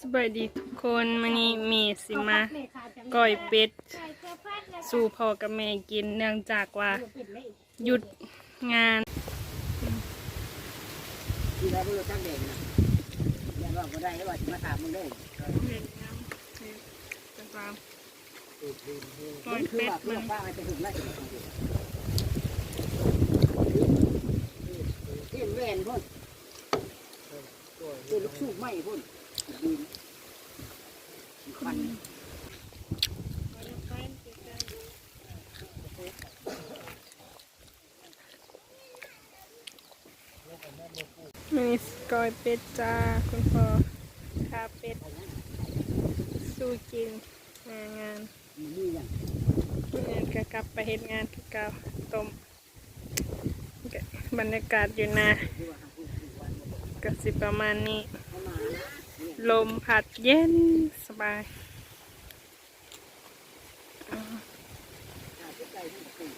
สบายดีทุกคนมันนี้มีสิมาก้อยเป็ด สู่พ่อกับแม่กินเนื่องจากว่าหยุดงานที่เราเลือกตั้งเด่นนะอย่าว่าบ่ได้ว่าจะมาถามมึงได้ก้อยเป็ดมัอนป้นแวนพุ่นเต้นลูกสูไหมพุ่น มีก้อยเป็ดจ้าคุณพ่อคาเป็ด สู้กินงานงานงานก็กลับไปเฮ็ดงานที่เก่าต้มบรรยากาศอยู่นาที่ว่าทางผู้สูบวันก็สิประมาณนี้ ลมพัดเย็นสบายหาที่ใจทั้งสี่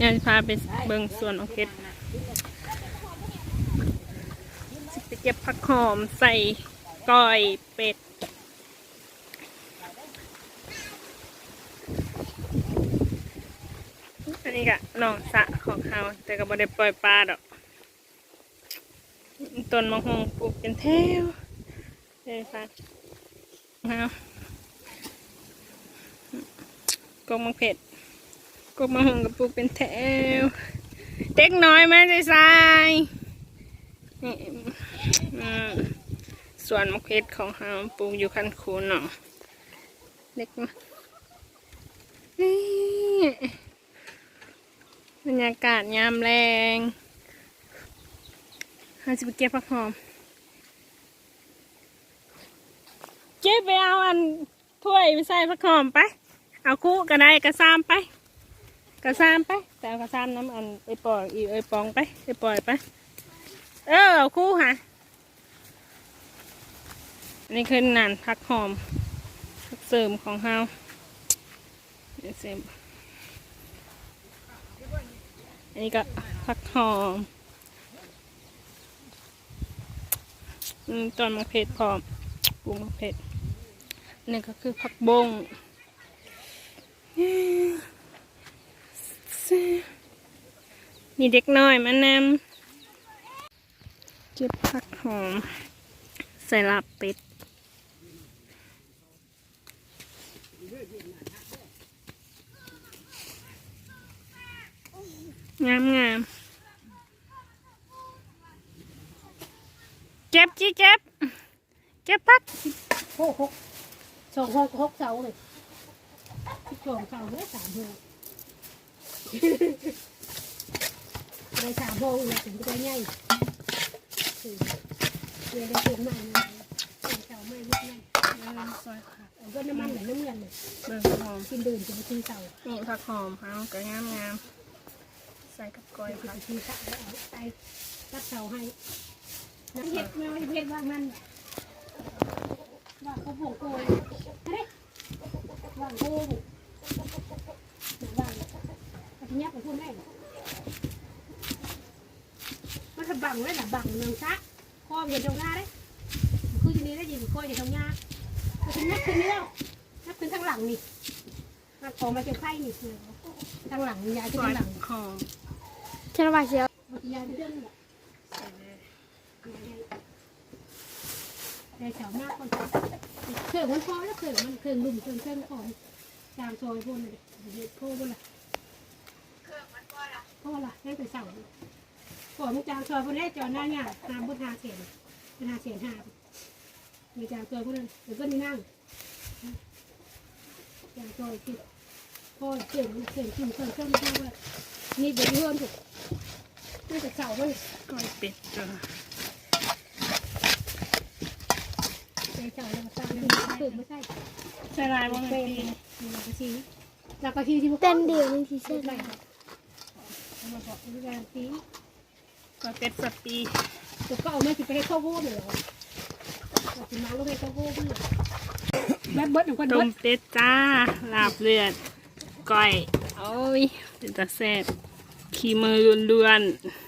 อยากจะพาไปเบิ่งสวนของเพชรสิไปเก็บผักหอมใส่ก้อยเป็ด อั นนี้ก็หนองสะของเขาแต่ก็บ่ได้ปล่อยปลาดอกต้นมะฮงปลูกเป็นแถวเลยค่ะเอากงมะเผ็ดกบมะฮงกับปลูกเป็นแถวเด็กน้อยมาใจทรายนี่อืมสวนมะเขือของเราปลูกอยู่คันคูนเนาะเด็กมานี่ บรรยากาศยามแรงเราจะไปเก็บผักหอมเจ๊ไปเอาอันถ้วยไปใส่ผักหอมไป เอาคู่ก็ได้กระซามไป กระซามไป แต่เอากระซามน้ำอันไอปอยอีไอปองไปไอปล่อยไป เออเอาคู่ค่ะอันนี้คือนานพักหอมเสริมของเฮาวเสริม อันนี้ก็พักหอมอืมตอนมะเพ็ดพร้อมปรุงมะเพ็ดนนี้ก็คือผักบงมีเด็กน้อยมานำเก็บผักหอม ใส่ลาบเป็ด งามงามเก็บจีเก็บเก็บผักหกหกสองหกหกเสาเลยสองเสาเลยสามหัวได้สามหัวเลยถึงจะได้ง่ายคือเดี๋ยวได้เต็มใหม่เลยเสาใหม่ลูกใหม่ซอยผักเอาก็น้ำมันไหลน้ำเงินเลยเบิ่งหอมกินดื่มจะไปกินเสานี่ผักหอมเฮาก็งามงาม ใส่กับกล้อยไปผักกินเสาแล้วเอาไปตัดเสาให้น้ำเห็ดไม่เอาเห็ดว่ามันว่าเขาผงโกยเฮ้ยว่างโกยว่างอันนี้ไปพูดได้มันจะบังไว้หรอบังเมืองซะคอเห็นตรงหน้าได้คือทีนี้ได้ยินคอเห็นตรงหน้าก็ถึงนับขึ้นนี่แล้วนับขึ้นทางหลังนี่นับออกมาจากไข่นี่คือทางหลังยายขึ้นซอยทางหลังหอม ฉันว่าเชียวยายเรื่องนี้ใส่เลยในแถวหน้าคนเครื่องมันพอแล้วเครื่องมันเครื่องลุ่มเครื่องเครื่องของจามซอยพวกนี้เด็กโพวกละเครื่องมันพอละพอละให้ไปสั่งก่อนมึงจามซอยพวกนี้จอหน้าเนี่ยตามบนหาเสียนบนหาเสียนหามีจามซอยพวกนั้นเดี๋ยวก็นี่นั่งจามซอยกินพอเครื่องเครื่องกินเครื่องเครื่องไม่ว่านี่เดี๋ยวเพื่อนถูก นี่แต่เสาเว้ยกล้อยเป็ดจ้ะในเสาเราตามเครื่องไม่ใช่ใส่ลายว่ามันเป็นปีเราก็ชี้เราก็ชี้ที่เต้นเดียวนี่ที่เส้เส้นนไหนมาบอกวิธีการชี้กล้อยเป็ดสปีตัวก็เอาไม่สิไปให้ข้าวโพดเลยเหรอเราสิมาลูกให้ข้าวโพดด้วยแม่เบิร์ดหนึ่งคนต้เบิมร์ดเป็ดจ้าลาบเลือดก้อยโอ้ยเป็นตาแซ่บ ขี่มือล้วนๆ